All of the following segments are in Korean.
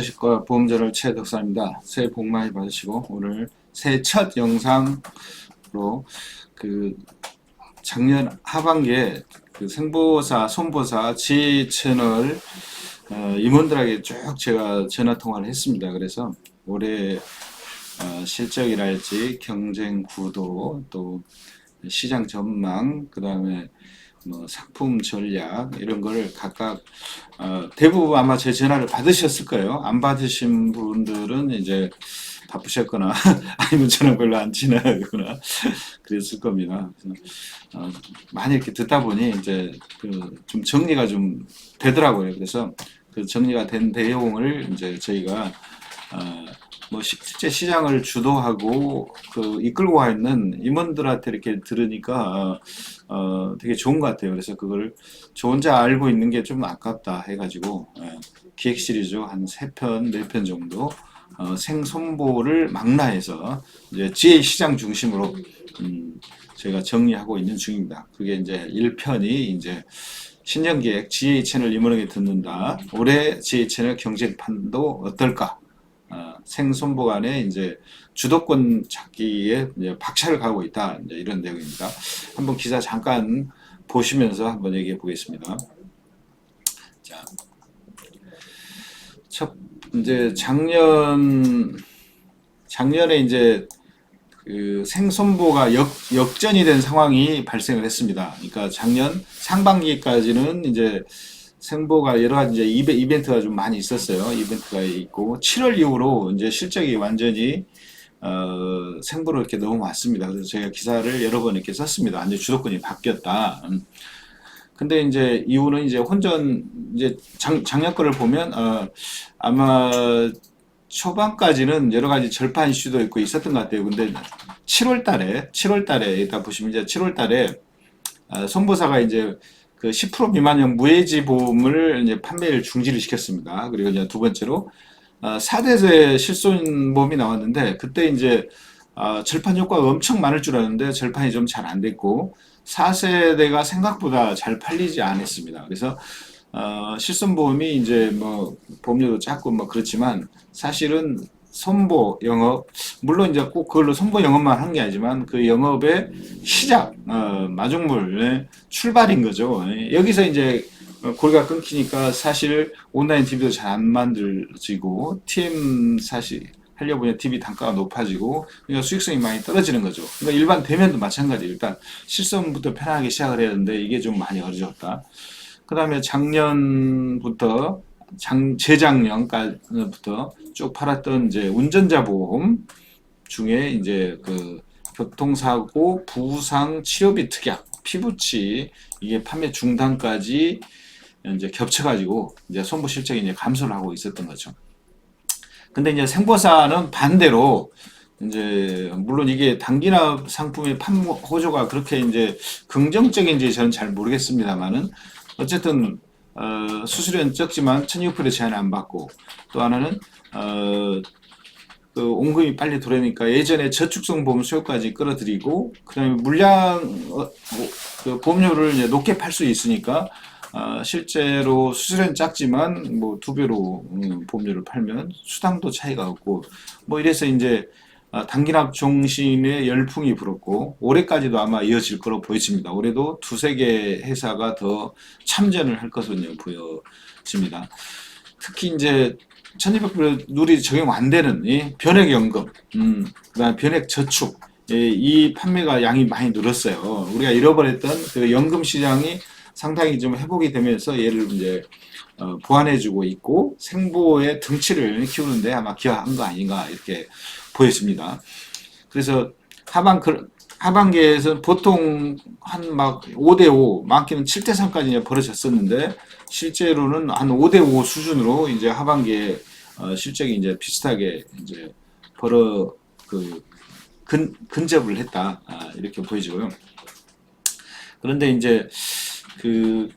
주식과 보험자를 최덕사입니다. 새해 복 많이 받으시고 오늘 새해 첫 영상으로 그 작년 하반기에 그 생보사, 손보사 지 채널 어, 임원들에게 쭉 제가 전화 통화를 했습니다. 그래서 올해 어, 실적이랄지 경쟁 구도 또 시장 전망 그 다음에 뭐 상품 전략 이런 걸 각각 어, 대부분 아마 제 전화를 받으셨을 거예요. 안 받으신 분들은 이제 바쁘셨거나 아니면 저는 별로 안 지나거나 그랬을 겁니다. 어, 많이 이렇게 듣다 보니 이제 그 좀 정리가 좀 되더라고요. 그래서 그 정리가 된 내용을 이제 저희가 어, 뭐 시- 실제 시장을 주도하고 그 이끌고 가 있는 임원들한테 이렇게 들으니까 어, 어, 되게 좋은 것 같아요. 그래서 그걸 저 혼자 알고 있는 게 좀 아깝다 해가지고 예, 기획 시리즈 한 세 편, 네 편 정도 어, 생손보를 망라해서 이제 지혜 시장 중심으로 음, 저희가 정리하고 있는 중입니다. 그게 이제 1편이 이제 신년기획 GA 채널 임원에게 듣는다. 올해 GA 채널 경쟁 판도 어떨까? 어, 생손보 간에 이제 주도권 찾기에 이제 박차를 가고 있다. 이런 내용입니다. 한번 기사 잠깐 보시면서 한번 얘기해 보겠습니다. 자, 첫 이제 작년 작년에 이제 그 생손보가 역, 역전이 된 상황이 발생을 했습니다. 그러니까 작년 상반기까지는 이제 생보가 여러 가지 이제 이베, 이벤트가 좀 많이 있었어요. 이벤트가 있고 7월 이후로 이제 실적이 완전히 어, 생보로 이렇게 넘어왔습니다. 그래서 제가 기사를 여러 번 이렇게 썼습니다. 이제 주도권이 바뀌었다. 음. 근데 이제 이후는 이제 혼전 이제 작, 작년 거를 보면 어, 아마 초반까지는 여러 가지 절판 이슈도 있고 있었던 것 같아요. 근데 7월 달에 7월 달에 일단 보시면 이제 7월 달에 아, 손보사가 이제 그 10% 미만형 무해지 보험을 이제 판매를 중지를 시켰습니다. 그리고 이제 두 번째로 아, 4대세 실손 보험이 나왔는데 그때 이제 아, 절판 효과가 엄청 많을 줄 알았는데 절판이 좀 잘 안 됐고 4세대가 생각보다 잘 팔리지 않았습니다. 그래서 어, 실손보험이 이제 뭐 보험료도 작고 뭐 그렇지만 사실은 선보 영업 물론 이제 꼭 그걸로 선보 영업만 한 게 아니지만 그 영업의 시작 어, 마중물의 출발인 거죠. 예, 여기서 이제 어, 고리가 끊기니까 사실 온라인 TV도 잘 안 만들어지고 TM 사실 하려고 보면 TV 단가가 높아지고 그러니까 수익성이 많이 떨어지는 거죠. 그러니까 일반 대면도 마찬가지. 일단 실손부터 편하게 시작을 해야 되는데 이게 좀 많이 어려졌다. 그 다음에 작년부터 장, 재작년까지부터 쭉 팔았던 이제 운전자 보험 중에 이제 그 교통사고, 부상, 치료비 특약, 피부치 이게 판매 중단까지 이제 겹쳐가지고 이제 손부 실적이 이제 감소를 하고 있었던 거죠. 근데 이제 생보사는 반대로 이제 물론 이게 단기납 상품의 판매 호조가 그렇게 이제 긍정적인지 저는 잘 모르겠습니다만은 어쨌든 어, 수수료는 적지만 1600 제한 안 받고 또 하나는 어, 그 온금이 빨리 들어오니까 예전에 저축성 보험 수요까지 끌어들이고 그다음에 물량 어, 뭐, 그 보험료를 높게 팔 수 있으니까 어, 실제로 수수료는 작지만 뭐 두 배로 음, 보험료를 팔면 수당도 차이가 없고 뭐 이래서 이제 아, 단기납 종신의 열풍이 불었고 올해까지도 아마 이어질 거로 보여집니다. 올해도 두세 개 회사가 더 참전을 할 것으로 보여집니다. 특히 이제 1200불 룰이 적용 안 되는 이 변액연금, 음, 그다음 변액 저축 예, 이 판매가 양이 많이 늘었어요. 우리가 잃어버렸던 그 연금 시장이 상당히 좀 회복이 되면서 얘를 이제 어, 보완해주고 있고 생보의 등치를 키우는데 아마 기여한 거 아닌가 이렇게 보여집니다. 그래서 하반 그 하반기에서 보통 한 막 5대5, 많게는 7대3까지 벌어졌었는데 실제로는 한 5대5 수준으로 이제 하반기에 어, 실적이 이제 비슷하게 이제 벌어 그 근, 근접을 했다 아, 이렇게 보여지고요. 그런데 이제 그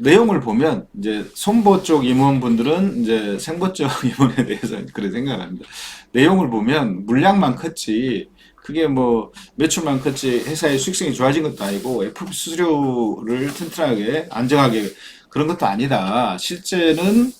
내용을 보면 이제 손보 쪽 임원분들은 이제 생보 쪽 임원에 대해서 그렇게 생각합니다. 내용을 보면 물량만 컸지 그게 뭐 매출만 컸지 회사의 수익성이 좋아진 것도 아니고 FP 수수료를 튼튼하게 안정하게 그런 것도 아니다. 실제는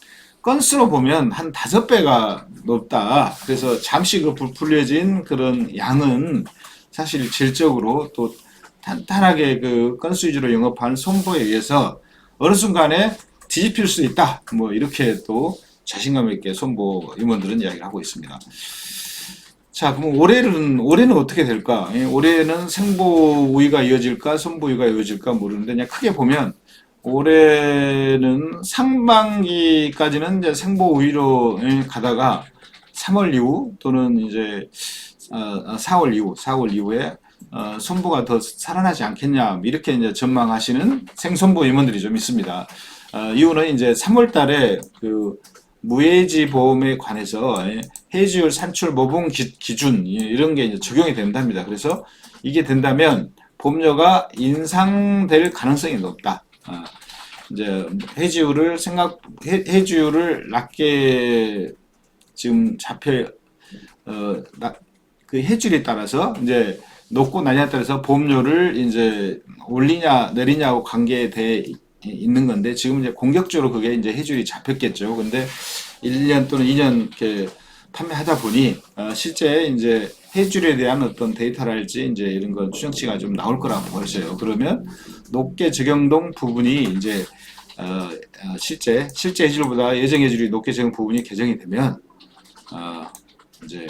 건수로 보면 한 다섯 배가 높다. 그래서 잠시 그 부풀려진 그런 양은 사실 질적으로 또 탄탄하게 그 건수 위주로 영업하는 손보에 의해서 어느 순간에 뒤집힐 수 있다. 뭐 이렇게 또 자신감 있게 손보 임원들은 이야기를 하고 있습니다. 자, 그럼 올해는 올해는 어떻게 될까? 예, 올해는 생보 우위가 이어질까, 손보 우위가 이어질까 모르는데 그냥 크게 보면 올해는 상반기까지는 이제 생보 우위로 예, 가다가 3월 이후 또는 이제 어, 4월 이후, 4월 이후에 어, 손보가 더 살아나지 않겠냐 이렇게 이제 전망하시는 생손보 임원들이 좀 있습니다. 어, 이유는 이제 3월 달에 그 무해지 보험에 관해서 예, 해지율 산출 모분 기, 준 이런 게 이제 적용이 된답니다. 그래서 이게 된다면 보험료가 인상될 가능성이 높다. 아, 이제 해지율을 생각 해, 해지율을 낮게 지금 잡혀 어, 나, 그 해지율에 따라서 이제 높고 낮냐에 따라서 보험료를 이제 올리냐 내리냐하고 관계돼 있는 건데 지금 이제 공격적으로 그게 이제 해지율이 잡혔겠죠. 근데 1년 또는 2년 이렇게 판매하다 보니 어, 실제 이제 해지율에 대한 어떤 데이터랄지 이제 이런 건 추정치가 좀 나올 거라고 보여져요. 그러면 높게 적용동 부분이 이제 어, 어, 실제 실제 해지율보다 예정 해지율이 높게 적용 부분이 개정이 되면 어, 이제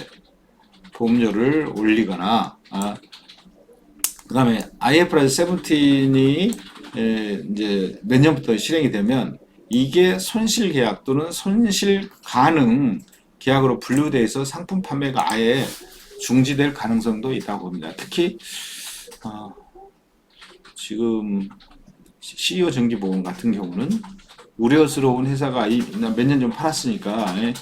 보험료를 올리거나 아, 그 다음에 IFRS 17이 이제 내년부터 실행이 되면 이게 손실 계약 또는 손실 가능 계약으로 분류돼 있어 상품 판매가 아예 중지될 가능성도 있다고 봅니다. 특히 어, 지금 CEO 정기보험 같은 경우는 우려스러운 회사가 몇 년 전 팔았으니까 예,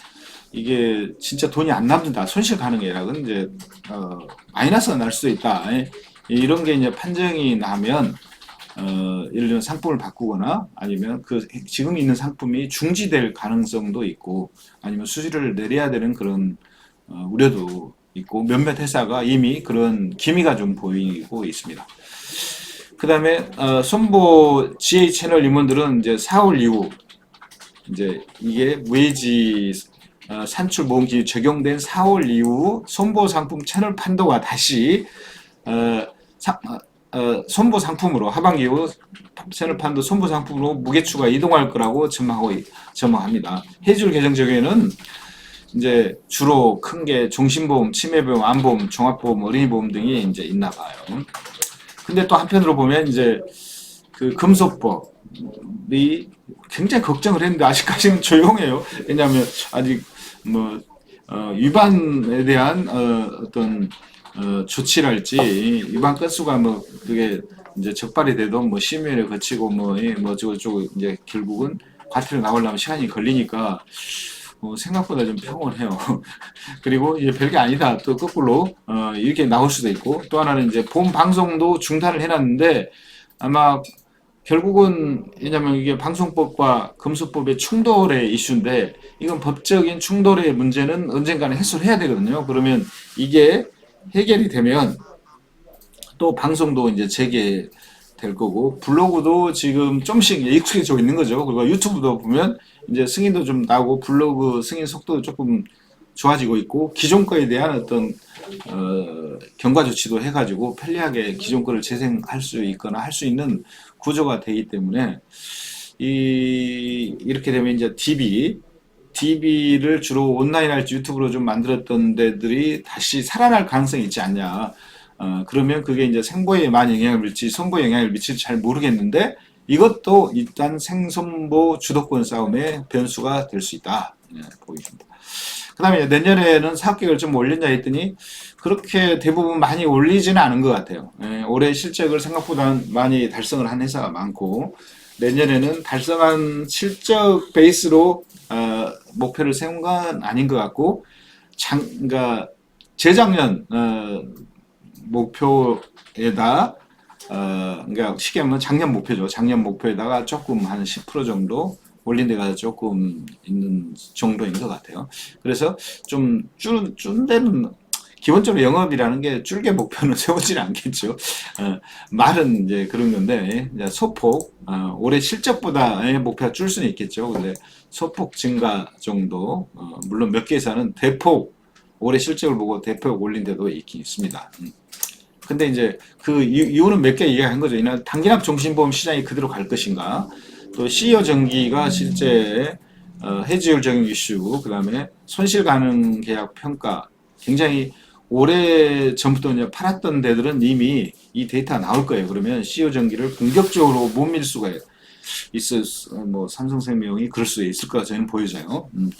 이게 진짜 돈이 안 남는다 손실 가능해라는 이제 어, 마이너스가 날 수도 있다 예, 이런 게 이제 판정이 나면 어, 예를 들면 상품을 바꾸거나 아니면 그 지금 있는 상품이 중지될 가능성도 있고 아니면 수수료를 내려야 되는 그런 어, 우려도 있고 몇몇 회사가 이미 그런 기미가 좀 보이고 있습니다. 그 다음에 어, 손보 GA 채널 임원들은 이제 4월 이후 이제 이게 무해지 어, 산출 모금 기준 적용된 4월 이후 손보 상품 채널 판도가 다시 어, 사, 어, 어, 손보 상품으로 하반기 후 채널 판도 손보 상품으로 무게추가 이동할 거라고 전망하고 전망합니다. 해줄 개정 적용에는 이제 주로 큰 게 종신보험, 치매보험, 암보험, 종합보험, 어린이보험 등이 이제 있나 봐요. 근데 또 한편으로 보면 이제 그 금속법이 굉장히 걱정을 했는데 아직까지는 조용해요. 왜냐하면 아직 뭐 어, 위반에 대한 어, 어떤 어, 조치랄지 위반 건수가 뭐 그게 이제 적발이 돼도 뭐 심의를 거치고 뭐뭐 저거 이제 결국은 과태료 나오려면 시간이 걸리니까 어, 생각보다 좀 평온해요. 그리고 이제 별게 아니다. 또 거꾸로 어, 이렇게 나올 수도 있고 또 하나는 이제 본 방송도 중단을 해놨는데 아마 결국은 왜냐면 이게 방송법과 금수법의 충돌의 이슈인데 이건 법적인 충돌의 문제는 언젠가는 해소를 해야 되거든요. 그러면 이게 해결이 되면 또 방송도 이제 재개 될 거고 블로그도 지금 좀씩 익숙해지고 있는 거죠. 그리고 유튜브도 보면 이제 승인도 좀 나고 블로그 승인 속도도 조금 좋아지고 있고 기존 거에 대한 어떤 어, 경과 조치도 해가지고 편리하게 기존 거를 재생할 수 있거나 할 수 있는 구조가 되기 때문에 이 이렇게 되면 이제 DB DB를 주로 온라인 할지 유튜브로 좀 만들었던 데들이 다시 살아날 가능성이 있지 않냐. 어, 그러면 그게 이제 생보에 많이 영향을 미칠지 선보에 영향을 미칠지 잘 모르겠는데 이것도 일단 생선보 주도권 싸움의 변수가 될 수 있다. 네, 보입니다. 그 다음에 내년에는 사업계획을 좀 올렸냐 했더니 그렇게 대부분 많이 올리지는 않은 것 같아요. 예, 올해 실적을 생각보다 많이 달성을 한 회사가 많고 내년에는 달성한 실적 베이스로 어, 목표를 세운 건 아닌 것 같고 장, 그러니까 재작년 어, 목표에다 어, 그러니까 쉽게 하면 작년 목표죠. 작년 목표에다가 조금 한 10% 정도 올린 데가 조금 있는 정도인 것 같아요. 그래서 좀 준, 준 데는 기본적으로 영업이라는 게 줄게 목표는 세우지는 않겠죠. 어, 말은 이제 그런 건데 이제 소폭 어, 올해 실적보다의 목표가 줄 수는 있겠죠. 근데 소폭 증가 정도 어, 물론 몇 개사는 대폭 올해 실적을 보고 대폭 올린 데도 있긴 있습니다. 음. 근데 이제 그 이- 이유는 몇 개 이야기한 거죠. 이는 단기납 종신보험 시장이 그대로 갈 것인가, 또 CEO 정기가 실제 어, 해지율적인 이슈, 그 다음에 손실 가능 계약 평가, 굉장히 오래 전부터 이제 팔았던 데들은 이미 이 데이터가 나올 거예요. 그러면 CEO 정기를 공격적으로 못 밀 수가 있을 수- 뭐 삼성생명이 그럴 수 있을 거라 저는 보여져요. 음.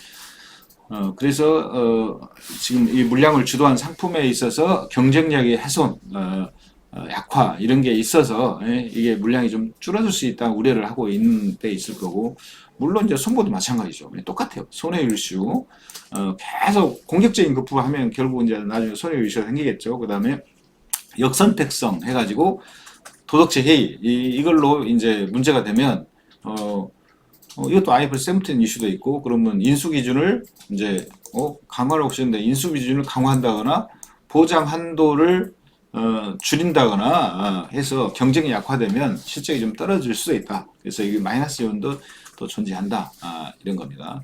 어, 그래서 어, 지금 이 물량을 주도한 상품에 있어서 경쟁력의 훼손, 어, 어, 약화 이런 게 있어서 예, 이게 물량이 좀 줄어들 수 있다 우려를 하고 있는 데 있을 거고 물론 이제 손보도 마찬가지죠. 예, 똑같아요. 손해율 이슈 어, 계속 공격적인 급부하면 결국 이제 나중에 손해율 이슈가 생기겠죠. 그 다음에 역선택성 해가지고 도덕체 회의 이, 이걸로 이제 문제가 되면 어, 어, 이것도 아이플 17 이슈도 있고 그러면 인수 기준을 이제 어, 강화를 하시는데 인수 기준을 강화한다거나 보장 한도를 어, 줄인다거나 어, 해서 경쟁이 약화되면 실적이 좀 떨어질 수도 있다. 그래서 이게 마이너스 요인도 또 존재한다. 아, 이런 겁니다.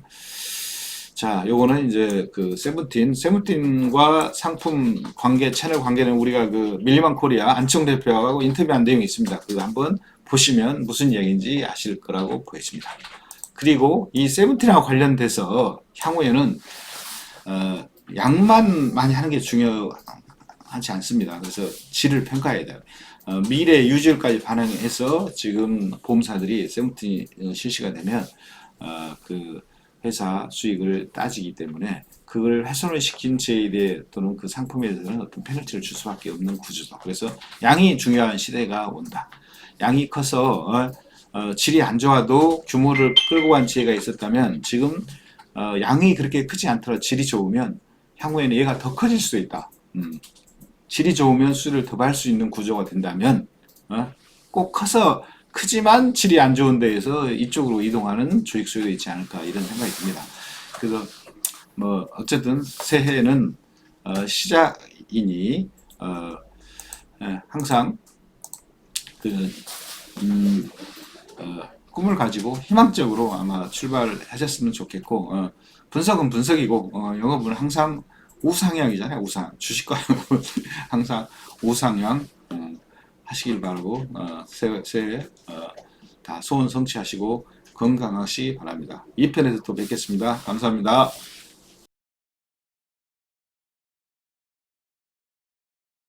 자, 요거는 이제 그 세븐틴, 세븐틴과 상품 관계, 채널 관계는 우리가 그 밀리만 코리아 안청 대표하고 인터뷰한 내용이 있습니다. 그거 한번 보시면 무슨 이야기인지 아실 거라고 보여집니다. 그리고 이 세븐틴하고 관련돼서 향후에는 어, 양만 많이 하는 게 중요 하지 않습니다. 그래서 질을 평가해야 돼요. 어, 미래 유지율까지 반영해서 지금 보험사들이 세븐틴이 실시가 되면 어, 그 회사 수익을 따지기 때문에 그걸 훼손을 시킨 채에 대해 또는 그 상품에 대해서는 어떤 페널티를 줄 수밖에 없는 구조다. 그래서 양이 중요한 시대가 온다. 양이 커서 어, 어, 질이 안 좋아도 규모를 끌고 간 지혜가 있었다면 지금 어, 양이 그렇게 크지 않더라도 질이 좋으면 향후에는 얘가 더 커질 수도 있다. 음. 질이 좋으면 수를 더발수 있는 구조가 된다면 어? 꼭 커서 크지만 질이 안 좋은 데에서 이쪽으로 이동하는 주식 수요도 있지 않을까 이런 생각이 듭니다. 그래서 뭐 어쨌든 새해는 어, 시작이니 어, 예, 항상 그 음, 어, 꿈을 가지고 희망적으로 아마 출발하셨으면 좋겠고 어, 분석은 분석이고 어, 영업은 항상 우상향이잖아요 우상 주식과 항상 우상향 어, 하시길 바라고 어, 새해 어, 다 소원 성취하시고 건강하시 바랍니다. 2편에서 또 뵙겠습니다. 감사합니다.